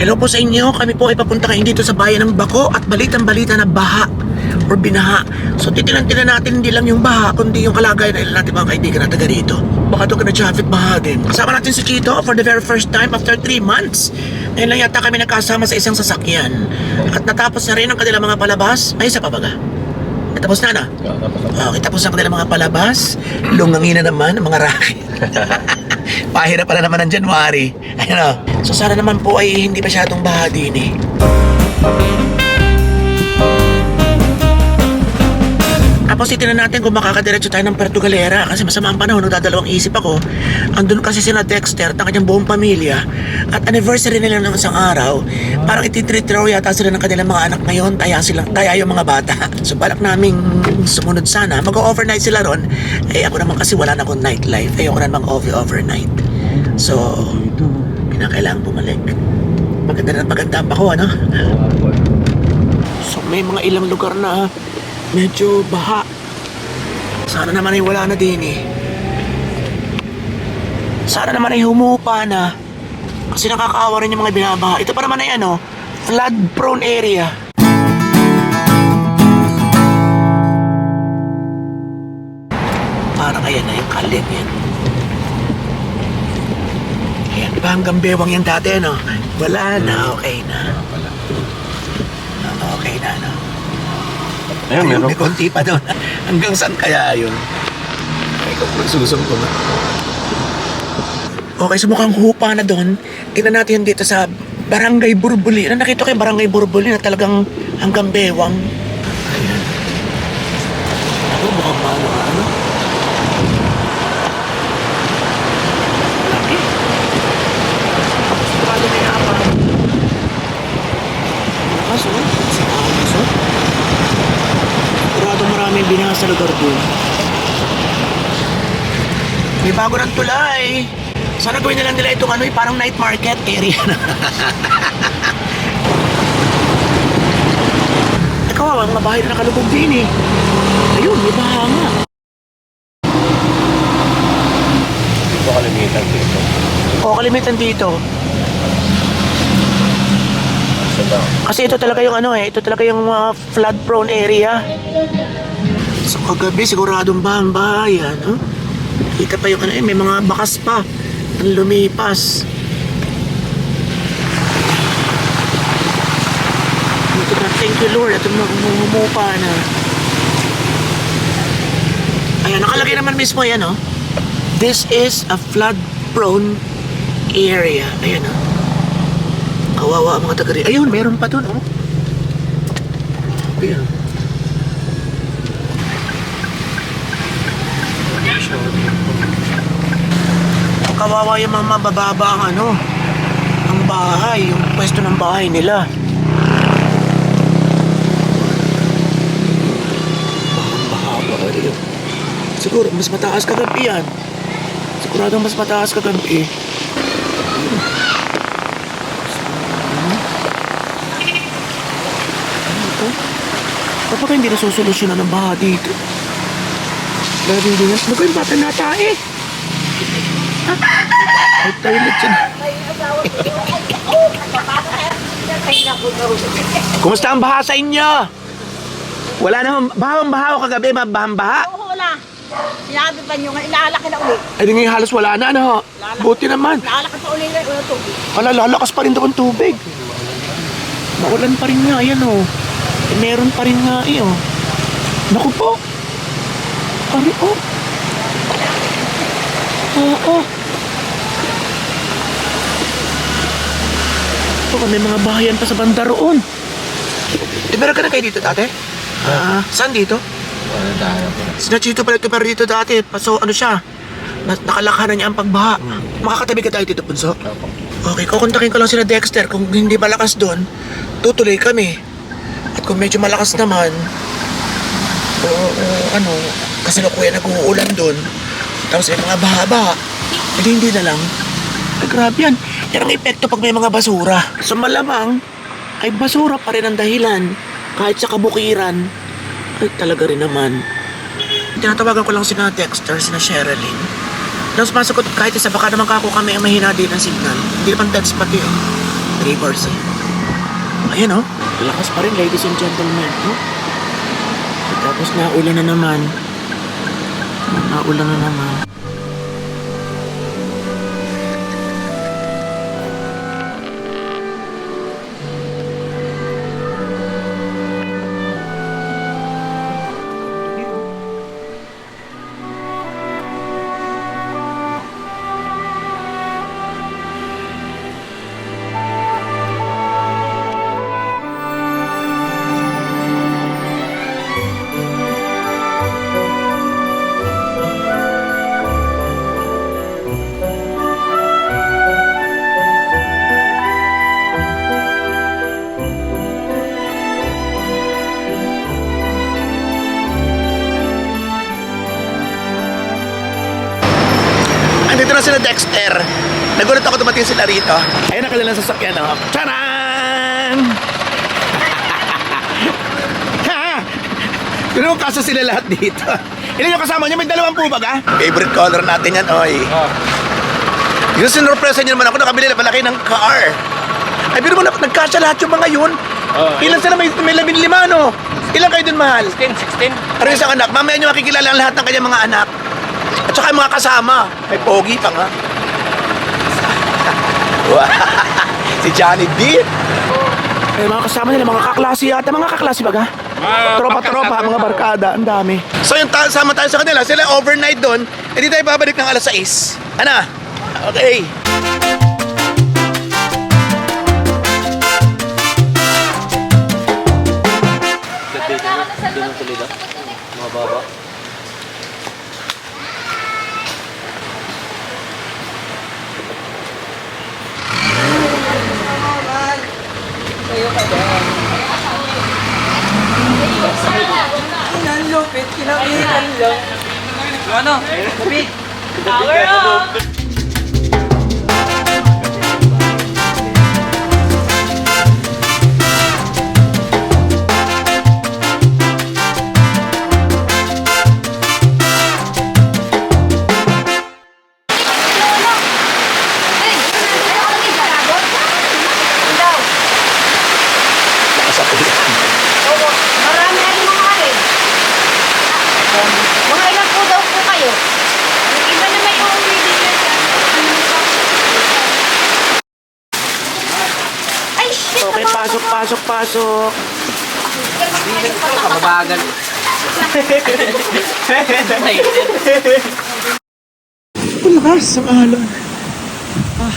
Hello po sa inyo. Kami po ay papunta kayo dito sa bayan ng Bako at balitang-balita na baha or binaha. So titinan-tinan natin hindi lang yung baha, kundi yung kalagayan ilan natin mga kaibigan na taga rito. Baka doon ka na traffic baha din. Kasama natin si Chito for the very first time after 3 months. Ngayon lang yata kami nagkasama sa isang sasakyan. At natapos na rin ang kanilang mga palabas. Ay, isa pa baga? Natapos na na? Okay, tapos ang kanilang mga palabas. Lungangin na naman ang mga racket. Pahira pala naman ng January. Ayun o. So sana naman po ay hindi masyadong baha din eh. Tapos titinan natin kung makakadiretso tayo ng Puerto Galera kasi masama ang panahon, nagdadalawang isip ako. Andun kasi sina Dexter at ang kanyang buong pamilya at anniversary nila ng isang araw. Parang ititreat raw yata sila ng kanilang mga anak ngayon, taya, sila, taya yung mga bata. So balak naming sumunod sana, mag-overnight sila ron. Eh ako naman kasi wala na akong nightlife, ayoko na namang overnight. So, pinakailangan bumalik. Maganda na maganda pa ko, ano? So may mga ilang lugar na medyo baha. Sana naman ay wala na din eh. Sana naman ay humupa na. Kasi nakakaawa rin yung mga binabaha. Ito pa naman ay ano, flood prone area. Parang ayan na yung kalim yan. Ayan, di ba hanggang bewang yan dati, no? Wala na, okay na. Okay na, no? Ayun, meron May konti pa doon. Hanggang saan kaya yun? Ay, kung magsusong ko nga. Okay, so mukhang hupa na doon. Tingnan natin yun dito sa Barangay Burbuli. Ano nakita ko yung Barangay Burbuli na talagang hanggang bewang. Ayan. Ako, mukhang malo nga, ano? Laki. Sigurado may apa. Bukas, oh. Sa amas, oh. Sigurado maraming binaha sa lugar doon. May bago ng tulay. Sana gawin na lang nila itong ano, eh, parang night market area na. Eh, kawawa, mga bahay na nakalubog din eh. Ayun, may baha nga. Ito kalimitan dito. O, kalimitan dito. Kasi ito talaga yung ano eh, ito talaga yung mga flood prone area. So kagabi siguradong ba ang bayan, huh? Kita pa yung ano eh, may mga bakas pa ang lumipas. Thank you Lord, at humupa na. Ayan, nakalagay naman mismo yan, oh. This is a flood prone area. Ayan, oh. Kawawa mga taga. Ayun, meron pa dun, oh. Ayan. Kawawa yung mga mabababa ang ano, ang bahay, yung pwesto ng bahay nila. Siguro, mas mataas kagabi yan. Sigurado mas mataas kagabi. Ito? Dapat hindi nasusolusyonan ng baha dito. Dahil hindi na. Ano ba yung bata na tae? Ay, toilet yan. Kumusta ang baha sa inyo? Wala naman. Bahang baha o kagabi, bahang baha. Oo na. Sinabi pa nyo nga, ilalaki na ulit. Ay, di ngayon halos wala na, ano? Buti naman. Ilalaki pa ulit na ulit tubig. Wala, lalakas pa rin daw ang tubig. Maulan pa rin nga, ayan o. Eh, meron pa rin nga, eh, oh. Naku po. Ari, oh. Oo. Ito, may mga bahayan pa sa banda roon. Di meron ka na kayo dito dati? Ah, saan dito? Wala tayo. Sinachito pala ito pero dito dati. Paso ano siya? Na, niya ang pagbaha. Makakatabi ka tayo dito, Punso? Opo. Okay, kukontakin ko lang sila Dexter. Kung hindi malakas doon, tutuloy kami. At kung medyo malakas naman, o, o ano, kasi kuya nag-uulan doon. Tapos may mga baha-baha. Hindi, hindi na lang. Ay, grabe yan. Yan ang epekto pag may mga basura. So malamang, ay basura pa rin ang dahilan. Kahit sa kabukiran. Ay, talaga rin naman. Tinatawagan ko lang sina Dexter, sina Sherilyn. Tapos masagot kahit isa, baka naman kako kami ang mahina din ang signal. Hindi naman dead spot yun. Rivers eh. Ayan oh, lakas pa rin ladies and gentlemen. No? Tapos naulan na naman. Naulan na naman. Na sila Dexter. Nagulat ako dumating sila rito. Ayun na kanilang sasakyan, oh. Charan! ha! Pero kasa sila lahat dito. Ilan yung kasama niyo? May dalawang pubag, ha? Favorite color natin yan, oy. Oh. Yung sinurpresa niyo naman ako, nakabili na palaki ng car. Ay, pero mo na, nagkasya lahat yung mga yun. Oo. Ilan sila? May, may labing lima, no? Ilan kayo dun, mahal? 16, 16. Pero isang anak, mamaya nyo makikilala ang lahat ng kanyang mga anak. At saka yung mga kasama. May pogi pa nga. Wow. si Johnny D. Eh, mga kasama nila, mga kaklase yata. Mga kaklase baga? Mga Tropa-tropa, mga barkada. Ang dami. So yung ta- sama tayo sa kanila, sila overnight doon. Eh di tayo babalik ng alas 6. Ano? Okay. Doon ang tuloy daw. Mga baba. Kinalupit, kinabitan lang. Ano? Tubig. Nakasapulit. Pasok, pasok. Mabagal. Malakas ang alon. Ah.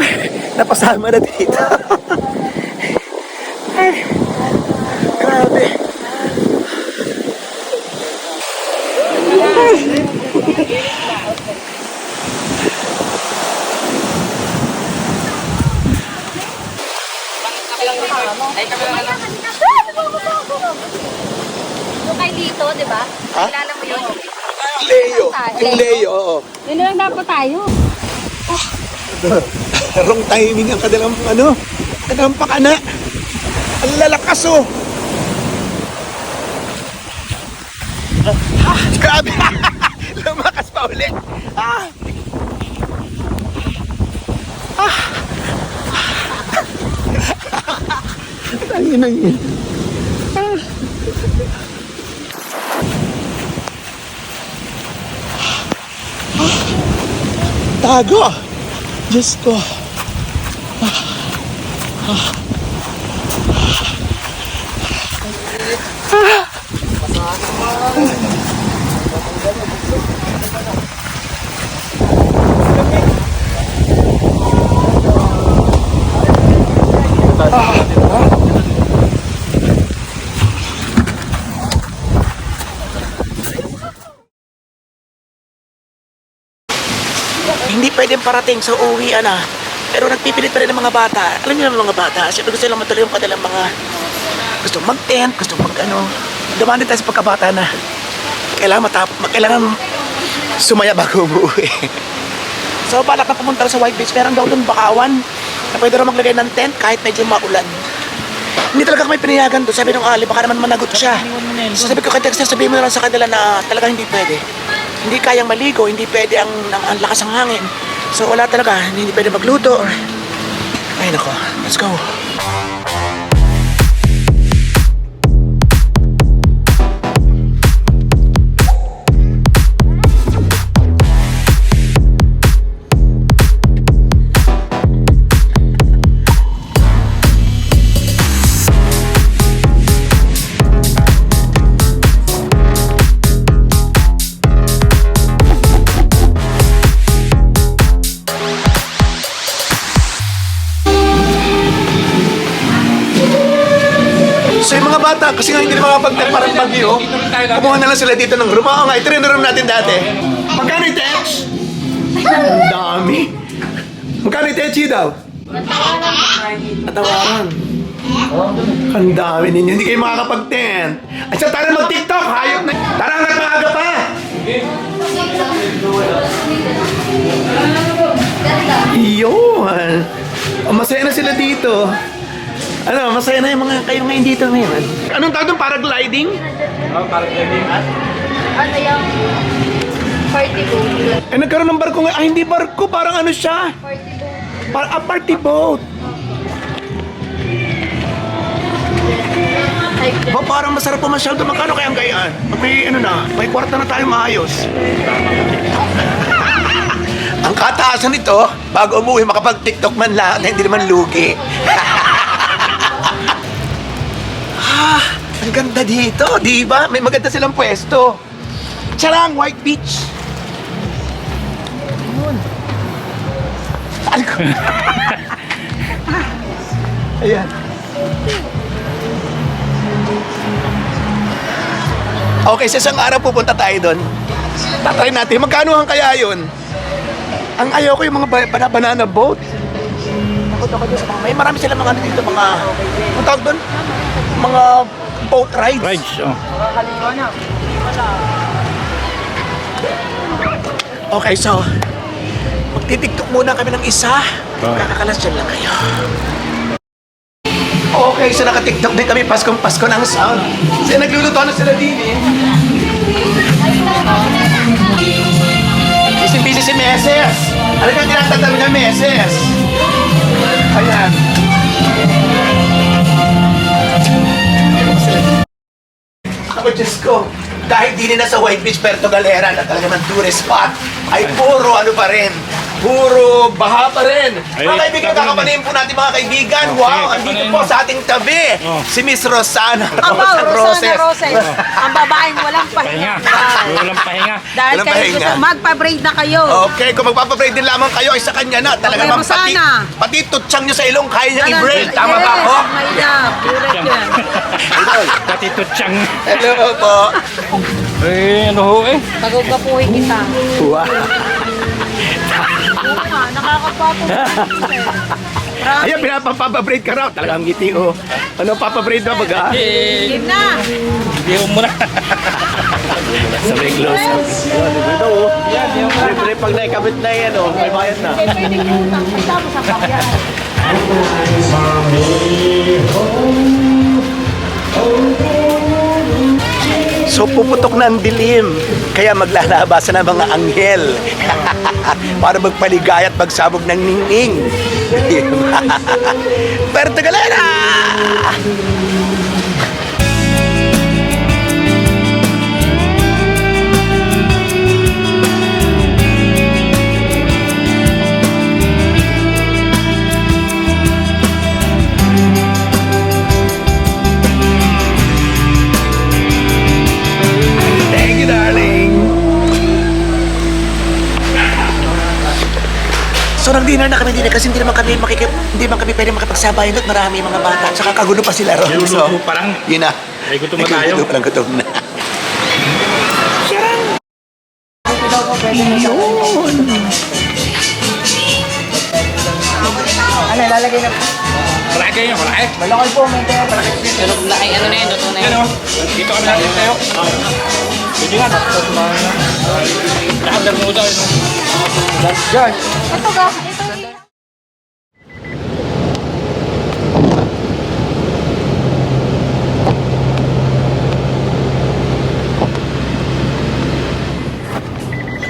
Ay, napasama na dito. Ay, grabe. Kay dito, di ba? Ha? Kilala mo yun? Leo. Yung Leo, oo. Yun lang dapat tayo. Wrong timing ang kanilang ano, kanilang pakana. Ang lalakas oh. Ah, grabe. Lumakas pa uli. Ah. Ah. Tangin na Tago. Diyos ko. Hindi pwedeng parating sa uwian na. Pero nagpipilit pa rin ng mga bata. Alam niyo naman mga bata, siyempre gusto lang matuloy yung kanilang mga gusto mag-tent, gusto mag ano. Dumaan din tayo sa pagkabata na kailangan matap, kailangan sumaya bago umuwi. so balak na pumunta sa White Beach, meron daw doon bakawan na pwede raw maglagay ng tent kahit medyo maulan. Hindi talaga kami pinayagan doon. Sabi nung Ali, baka naman managot siya. So sabi ko kay Dexter, sabihin mo na lang sa kanila na talaga hindi pwede. Hindi kayang maligo, hindi pwede ang, ang, ang lakas ng hangin. So wala talaga, hindi pwede magluto. Or... Ay nako, let's go. Kasi nga hindi na makapag parang bagyo, kumuha na lang sila dito ng room. Oo nga, ito rin room natin dati. Magkano yung text? Ang dami. Magkano yung text daw? Natawaran. Ang dami ninyo, hindi kayo makakapag-tent. Ay, siya, tara mag-tiktok, hayop na. Tara, hanggat maaga pa. Iyon. Masaya na sila dito. Ano, masaya na yung mga kayo ngayon dito ngayon. Anong tawag doon? Paragliding? Ano yung party boat? Eh, nagkaroon ng barko ngayon. Ah, hindi barko. Parang ano siya. Party boat. Para, ah, party boat. Ba, parang masarap pumasyal doon. Magkano kaya ang gayaan? May, ano na, may kwarta na tayo maayos. ang kataasan nito, bago umuwi, makapag-tiktok man lang at hindi naman lugi. ah, ang ganda dito, di ba? May maganda silang pwesto. Charang, White Beach. Ayun. Saan ko? Ayan. Okay, sa isang araw pupunta tayo doon. Tatry natin. Magkano ang kaya yun? Ang ayaw ko yung mga ba- bana- banana boat. Takot ako doon sa mga... May marami sila mga ano dito, mga... Ang tawag doon? Mga boat rides. Rides, oh. Okay, so... Magtitiktok muna kami ng isa. Kakakalas dyan lang kayo. Okay, so nakatiktok din kami Paskong Pasko ng sound. Kasi nagluluto na sila din eh. Busy-busy si Meses. Ano kang tinatatabi ng Meses? Ayan. Ako, Diyos ko, dahil di na sa White Beach, Puerto Galera, na talaga naman tourist spot, ay puro ano pa rin, puro baha pa rin. Ay, mga kaibigan, kakapanayin po natin mga kaibigan. wow, andito po sa ating tabi, Oh. si Miss Rosana Abaw, Rosa Rosana Roses. Ang babaeng walang Pahinga. pahinga. Walang pahinga. Dahil Walang kayo gusto, magpa-braid na kayo. Okay, kung magpapabraid din lamang kayo, ay sa kanya na. Talaga Okay, naman pati, pati tutsang nyo sa ilong, kaya niya Ganon. i-braid. Tama ba ako? may love. Correct yan. Pati tutsang. Hello po. Eh, ano ho eh. Pagugpapuhin kita. Wow. Oo nga, nakakapatong. Promise. Ayan, pinapapabraid ka raw. Talagang ngiti, oh. Ano, papabraid ba baga? Game na. hindi muna. Sabay close. Ito, oh. Siyempre, pag naikabit na yan, oh, may bayad na. Hindi pwede makita mo sa bakyan. So, puputok na ang dilim. Kaya maglalabasan ang mga anghel. Para magpaligay at magsabog ng ningning. Diba? Puerto Galera! So nag-dinner na kami din kasi hindi naman kami makikip, hindi naman kami pwede makipagsabayan doon. Marami mga bata. Tsaka kagulo pa sila ron. So, Niluluto pa lang. yun na. Ay, gutom na tayo. Gutom pa lang, gutom na. Malaki kayo, malaki. Malaki po, may kaya malaki. Laki ano na yun, luto na Yan oh. Dito kami natin tayo. Pwede nga. Nakadar mo daw. Ito ga, ito.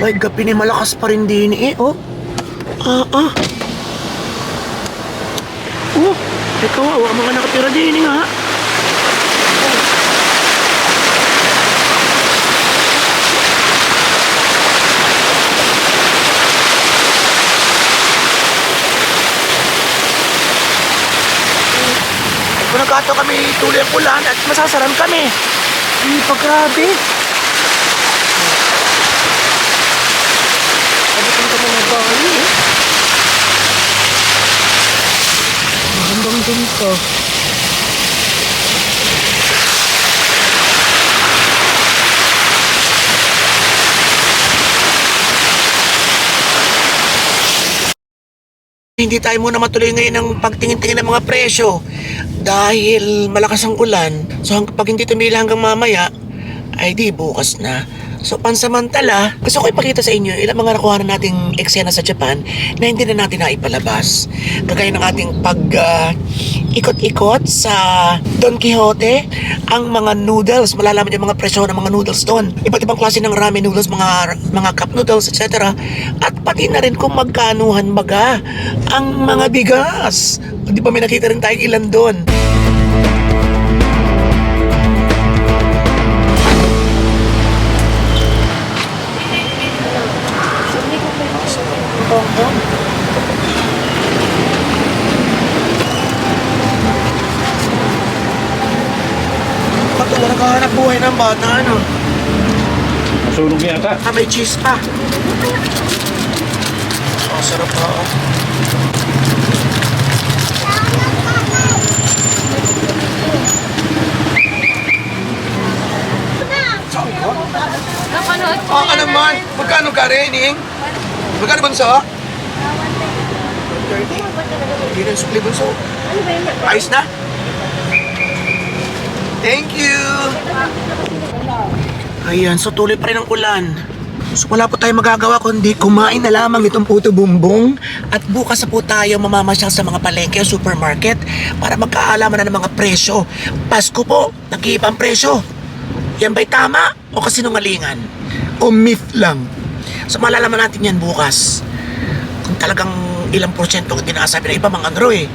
Ay, gabi ni malakas pa rin din eh, oh. Ah, ah. Oh, ikaw, ah, mga nakatira din nga. Kung nagkato kami tuloy ang ulan at masasaran kami. Ay, pa Abutin ka mga bahay eh. Ganito. Hindi tayo muna matuloy ngayon ng pagtingin-tingin ng mga presyo dahil malakas ang ulan. So pag hindi tumila hanggang mamaya, ay di bukas na. So pansamantala, gusto ko ipakita sa inyo ilang mga nakuha na nating eksena sa Japan na hindi na natin naipalabas. Kagaya ng ating pag ah, ikot-ikot sa Don Quixote, ang mga noodles, malalaman yung mga presyo ng mga noodles doon. Iba't ibang klase ng ramen noodles, mga mga cup noodles, etc. At pati na rin kung magkanuhan baga ang mga bigas. Di ba may nakita rin tayong ilan doon? Ng bata, ano? Masunog yata. Ah, may cheese pa. Oh, sarap pa. Oh. Napanood ko Oh, ka naman. Magkano ka rin, Ning? Magkano bunso? 30. Hindi rin sukli bunso. Ayos na? Thank you! Ayan, so tuloy pa rin ang ulan. So wala po tayo magagawa kundi kumain na lamang itong puto bumbong at bukas na po tayo mamamasyal sa mga palengke o supermarket para magkaalaman na ng mga presyo. Pasko po, nag-iiba presyo. Yan ba'y tama o kasinungalingan? O myth lang? So malalaman natin yan bukas. Kung talagang ilang porsyento ang dinasabi ng iba mga ano eh.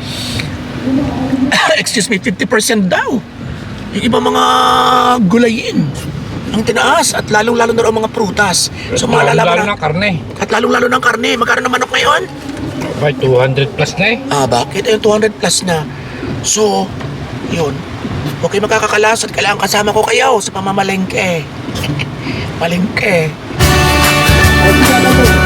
Excuse me, 50% daw. Yung iba mga gulayin ang tinaas at lalong-lalo na raw mga prutas. So malalaman na, Lalo ng karne. at lalong-lalo ng karne. Magkano ng manok ngayon? By 200 plus na eh. Ah, bakit? Ayun, 200 plus na. So, yun. Okay makakakalas at kailangan kasama ko kayo sa pamamalengke. Malengke. Ay,